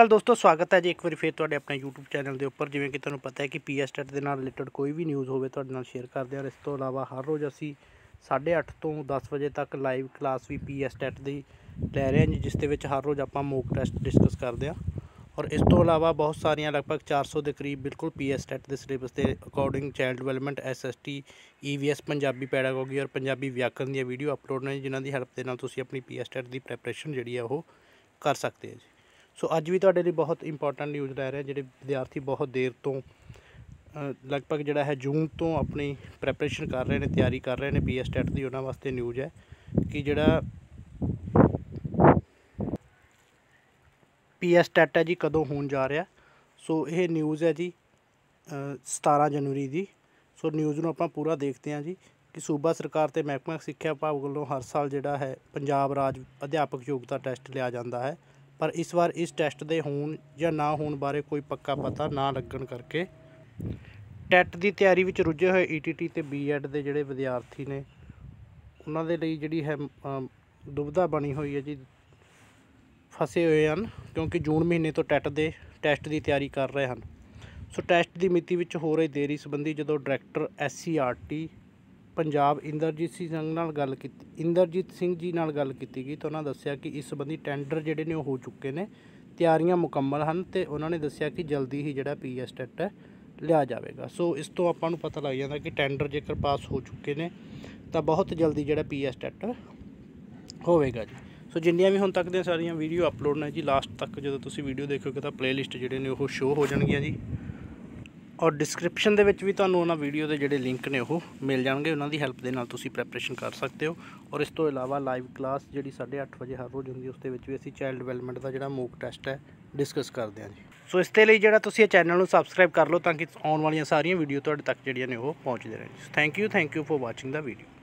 ਅਕਾਲ ਦੋਸਤੋ, ਸਵਾਗਤ ਹੈ ਜੀ ਇੱਕ ਵਾਰੀ ਫੇਰ ਤੁਹਾਡੇ ਆਪਣੇ YouTube ਚੈਨਲ ਦੇ ਉੱਪਰ। ਜਿਵੇਂ ਕਿ ਤੁਹਾਨੂੰ ਪਤਾ ਹੈ ਕਿ ਪੀਐਸ ਟੈਟ ਦੇ ਨਾਲ ਰਿਲੇਟਡ ਕੋਈ ਵੀ ਨਿਊਜ਼ ਹੋਵੇ, ਤੁਹਾਡੇ ਨਾਲ ਸ਼ੇਅਰ ਕਰਦੇ ਹਾਂ। ਔਰ ਇਸ ਤੋਂ ਇਲਾਵਾ ਹਰ ਰੋਜ਼ ਅਸੀਂ 8:30 ਤੋਂ 10 ਵਜੇ ਤੱਕ ਲਾਈਵ ਕਲਾਸ ਵੀ ਪੀਐਸ ਟੈਟ ਦੀ ਲੈ ਰਹੇ ਹਾਂ ਜੀ, ਜਿਸ ਦੇ ਵਿੱਚ ਹਰ ਰੋਜ਼ ਆਪਾਂ ਮੋਕ ਟੈਸਟ ਡਿਸਕਸ ਕਰਦੇ ਹਾਂ। ਔਰ ਇਸ ਤੋਂ ਇਲਾਵਾ ਬਹੁਤ ਸਾਰੀਆਂ ਲਗਭਗ 400 ਦੇ ਕਰੀਬ ਬਿਲਕੁਲ ਪੀਐਸ ਟੈਟ ਦੇ ਸਿਲੇਬਸ ਦੇ according child development SST EVS Punjabi pedagogy ਔਰ ਪੰਜਾਬੀ ਵਿਆਕਰਨ ਦੀਆਂ ਵੀਡੀਓ ਅਪਲੋਡ ਨੇ ਜਿਨ੍ਹਾਂ ਦੀ ਹੈਲਪ ਦੇ ਨਾਲ ਤੁਸੀਂ ਆਪਣੀ ਪੀਐਸ ਟੈਟ ਦੀ ਪ੍ਰੈਪਰੇਸ਼ਨ ਜਿਹੜੀ ਹੈ ਉਹ ਕਰ ਸਕਦੇ ਹੋ ਜੀ। ਸੋ ਅੱਜ ਵੀ ਤੁਹਾਡੇ ਲਈ ਬਹੁਤ ਇੰਪੋਰਟੈਂਟ ਨਿਊਜ਼ ਲੈ ਰਿਹਾ ਜਿਹੜੇ ਵਿਦਿਆਰਥੀ ਬਹੁਤ ਦੇਰ ਤੋਂ ਲਗਭਗ ਜਿਹੜਾ ਹੈ ਜੂਨ ਤੋਂ ਆਪਣੀ ਪ੍ਰੈਪਰੇਸ਼ਨ ਕਰ ਰਹੇ ਨੇ ਤਿਆਰੀ ਕਰ ਰਹੇ ਨੇ ਪੀਐਸ ਟੈਟ ਦੀ ਉਹਨਾਂ ਵਾਸਤੇ ਨਿਊਜ਼ ਹੈ ਕਿ ਜਿਹੜਾ ਪੀਐਸ ਟੈਟ ਹੈ ਜੀ ਕਦੋਂ ਹੋਣ ਜਾ ਰਿਹਾ। ਸੋ ਇਹ ਨਿਊਜ਼ ਹੈ ਜੀ ਅ, 17 ਜਨਵਰੀ ਦੀ। ਸੋ ਨਿਊਜ਼ ਨੂੰ ਆਪਾਂ ਪੂਰਾ ਦੇਖਦੇ ਹਾਂ ਜੀ ਕਿ ਸੂਬਾ ਸਰਕਾਰ ਤੇ ਮਹਿਕਮਾ ਸਿੱਖਿਆ ਵਿਭਾਗ ਵੱਲੋਂ ਹਰ ਸਾਲ ਜਿਹੜਾ ਹੈ ਪੰਜਾਬ ਰਾਜ ਅਧਿਆਪਕ ਯੋਗਤਾ ਟੈਸਟ ਲਿਆ ਜਾਂਦਾ ਹੈ। ਪਰ ਇਸ ਵਾਰ ਇਸ ਟੈਸਟ ਦੇ ਹੋਣ ਜਾਂ ਨਾ ਹੋਣ ਬਾਰੇ ਕੋਈ ਪੱਕਾ ਪਤਾ ਨਾ ਲੱਗਣ ਕਰਕੇ ਟੈਟ ਦੀ ਤਿਆਰੀ ਵਿੱਚ ਰੁੱਝੇ ਹੋਏ ਈਟੀਟੀ ਤੇ ਬੀਐਡ ਦੇ ਜਿਹੜੇ ਵਿਦਿਆਰਥੀ ਨੇ ਉਹਨਾਂ ਦੇ ਲਈ ਜਿਹੜੀ ਹੈ ਅਮ, ਦੁਬਿਧਾ ਬਣੀ ਹੋਈ ਹੈ ਜੀ। ਫਸੇ ਹੋਏ ਹਨ ਕਿਉਂਕਿ ਜੂਨ ਮਹੀਨੇ ਤੋਂ ਟੈਟ ਦੇ ਟੈਸਟ ਦੀ ਤਿਆਰੀ ਕਰ ਰਹੇ ਹਨ। ਸੋ ਟੈਸਟ ਦੀ ਮਿਤੀ ਵਿੱਚ ਹੋ ਰਹੀ ਦੇਰੀ ਸੰਬੰਧੀ ਜਦੋਂ ਡਾਇਰੈਕਟਰ ਐਸਸੀਆਰਟੀ ਪੰਜਾਬ ਇੰਦਰਜੀਤ ਸਿੰਘ ਨਾਲ ਗੱਲ ਕੀਤੀ, ਇੰਦਰਜੀਤ ਸਿੰਘ ਜੀ ਨਾਲ ਗੱਲ ਕੀਤੀ ਗਈ ਤਾਂ ਉਹਨਾਂ ਦੱਸਿਆ ਕਿ ਇਸ ਸੰਬੰਧੀ ਟੈਂਡਰ ਜਿਹੜੇ ਨੇ ਉਹ ਹੋ ਚੁੱਕੇ ਨੇ, ਤਿਆਰੀਆਂ ਮੁਕੰਮਲ ਹਨ ਤੇ ਉਹਨਾਂ ਨੇ ਦੱਸਿਆ ਕਿ ਜਲਦੀ ਹੀ ਜਿਹੜਾ ਪੀਐਸ ਟੈਟ ਹੈ ਲਿਆ ਜਾਵੇਗਾ। ਸੋ ਇਸ ਤੋਂ ਆਪਾਂ ਨੂੰ ਪਤਾ ਲੱਗ ਜਾਂਦਾ ਕਿ ਟੈਂਡਰ ਜੇਕਰ ਪਾਸ ਹੋ ਚੁੱਕੇ ਨੇ ਤਾਂ ਬਹੁਤ ਜਲਦੀ ਜਿਹੜਾ ਪੀਐਸ ਟੈਟ ਹੋਵੇਗਾ ਜੀ। ਸੋ ਜਿੰਨੀਆਂ ਵੀ ਹੁਣ ਤੱਕ ਦੀਆਂ ਸਾਰੀਆਂ ਵੀਡੀਓ ਅਪਲੋਡ ਨੇ ਜੀ ਲਾਸਟ ਤੱਕ ਜਦੋਂ ਤੁਸੀਂ ਵੀਡੀਓ ਦੇਖੋਗੇ ਤਾਂ ਪਲੇਲਿਸਟ ਜਿਹੜੇ ਨੇ ਉਹ ਸ਼ੋ ਹੋ ਜਾਣਗੀਆਂ ਜੀ। ਔਰ ਡਿਸਕ੍ਰਿਪਸ਼ਨ ਦੇ ਵਿੱਚ ਵੀ ਤੁਹਾਨੂੰ ਉਹਨਾਂ ਵੀਡੀਓ ਦੇ ਜਿਹੜੇ ਲਿੰਕ ਨੇ ਉਹ ਮਿਲ ਜਾਣਗੇ। ਉਹਨਾਂ ਦੀ ਹੈਲਪ ਦੇ ਨਾਲ ਤੁਸੀਂ ਪ੍ਰੈਪਰੇਸ਼ਨ ਕਰ ਸਕਦੇ ਹੋ। ਔਰ ਇਸ ਤੋਂ ਇਲਾਵਾ ਲਾਈਵ ਕਲਾਸ ਜਿਹੜੀ 8:30 ਵਜੇ ਹਰ ਰੋਜ਼ ਹੁੰਦੀ ਉਸ ਦੇ ਵਿੱਚ ਵੀ ਅਸੀਂ ਚਾਈਲਡ ਡਿਵੈਲਪਮੈਂਟ ਦਾ ਜਿਹੜਾ ਮੂਕ ਟੈਸਟ ਹੈ ਡਿਸਕਸ ਕਰਦੇ ਹਾਂ ਜੀ। ਸੋ ਇਸ ਦੇ ਲਈ ਜਿਹੜਾ ਤੁਸੀਂ ਇਹ ਚੈਨਲ ਨੂੰ ਸਬਸਕ੍ਰਾਈਬ ਕਰ ਲਓ ਤਾਂ ਕਿ ਆਉਣ ਵਾਲੀਆਂ ਸਾਰੀਆਂ ਵੀਡੀਓ ਤੁਹਾਡੇ ਤੱਕ ਜਿਹੜੀਆਂ ਨੇ ਉਹ ਪਹੁੰਚਦੇ ਰਹਿਣ। Thank you thank you for watching the video